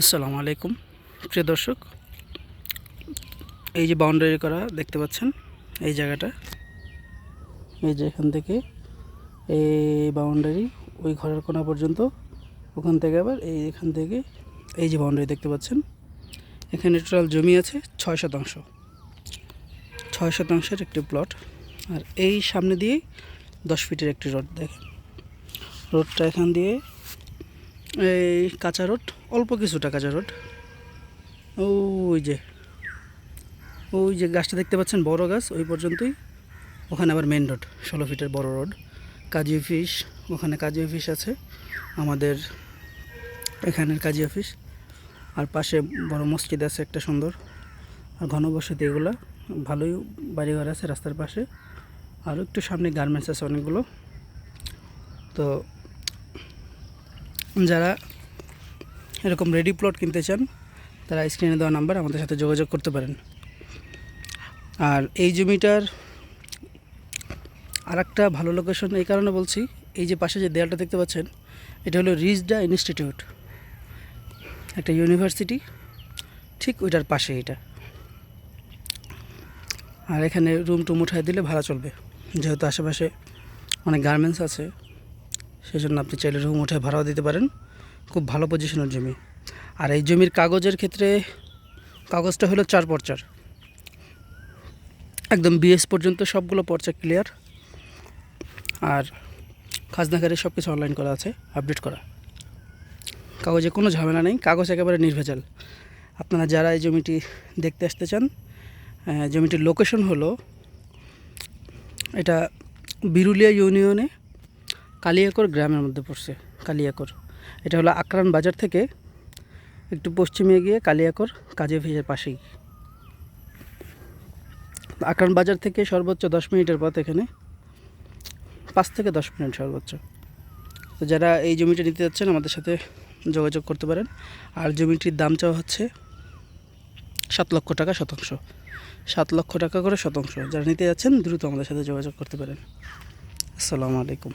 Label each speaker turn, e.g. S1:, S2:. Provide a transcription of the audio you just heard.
S1: আসসালামু আলাইকুম। প্রিয় দর্শক, এই যে বাউন্ডারি করা দেখতে পাচ্ছেন, এই জায়গাটা। এই যে এখান থেকে এই বাউন্ডারি ওই ঘরের কোনা পর্যন্ত, ওখান থেকে আবার এই এখান থেকে এই যে বাউন্ডারি দেখতে পাচ্ছেন, এখানে টোটাল জমি আছে ছয় শতাংশ। ছয় শতাংশের একটি প্লট আর এই সামনে দিয়েই দশ ফিটের একটি রোড দেখেন। রোডটা এখান দিয়ে এই কাঁচা রোড, অল্প কিছুটা কাঁচা রোড। ওই যে ওই যে গাছটা দেখতে পাচ্ছেন, বড় গাছ, ওই পর্যন্তই। ওখানে আবার মেন রোড ষোলো ফিটের বড় রোড কাজী অফিস, ওখানে কাজী অফিস আছে। আমাদের এখানের কাজী অফিস। আর পাশে বড় মসজিদ আছে, একটা সুন্দর। আর ঘনবসতি এগুলো, ভালোই বাড়িঘর আছে রাস্তার পাশে। আর একটু সামনে গার্মেন্টস আছে অনেকগুলো। তো যারা এরকম রেডি প্লট কিনতে চান, তারা স্ক্রিনে দেওয়া নাম্বার আমাদের সাথে যোগাযোগ করতে পারেন। আর এই জমিটার আর একটা ভালো লোকেশন এই কারণে বলছি, এই যে পাশে যে দেয়ালটা দেখতে পাচ্ছেন, এটা হলো রিজডা ইনস্টিটিউট। একটা ইউনিভার্সিটি ঠিক ওইটার পাশে এটা। আর এখানে রুম টুম উঠায় দিলে ভাড়া চলবে, যেহেতু আশেপাশে অনেক গার্মেন্টস আছে। সেই জন্য আপনি চাইলে রুম উঠে ভাড়াও দিতে পারেন। খুব ভালো পজিশনের জমি। আর এই জমির কাগজের ক্ষেত্রে কাগজটা হলো চার পর্চার। একদম বিএস পর্যন্ত সবগুলো পর্চা ক্লিয়ার আর খাজনাকারে সব কিছু অনলাইন করা আছে আপডেট করা। কাগজে কোনো ঝামেলা নেই, কাগজ একেবারে নির্ভেজাল। আপনারা যারা এই জমিটি দেখতে আসতে চান জমিটির লোকেশন হলো এটা বিরুলিয়া ইউনিয়নে। কালিয়াকর গ্রামের মধ্যে পড়ছে, কালিয়াকর। এটা হলো আকরান বাজার থেকে একটু পশ্চিমে গিয়ে কালিয়াকর কাজী অফিসের পাশেই। আকরান বাজার থেকে সর্বোচ্চ দশ মিনিটের পথ এখানে। পাঁচ থেকে দশ মিনিট সর্বোচ্চ। তো যারা এই জমিটা নিতে যাচ্ছেন, আমাদের সাথে যোগাযোগ করতে পারেন। আর জমিটির দাম চাওয়া হচ্ছে সাত লক্ষ টাকা শতাংশ। সাত লক্ষ টাকা করে শতাংশ। যারা নিতে যাচ্ছেন, দ্রুত আমাদের সাথে যোগাযোগ করতে পারেন। আসসালামু আলাইকুম।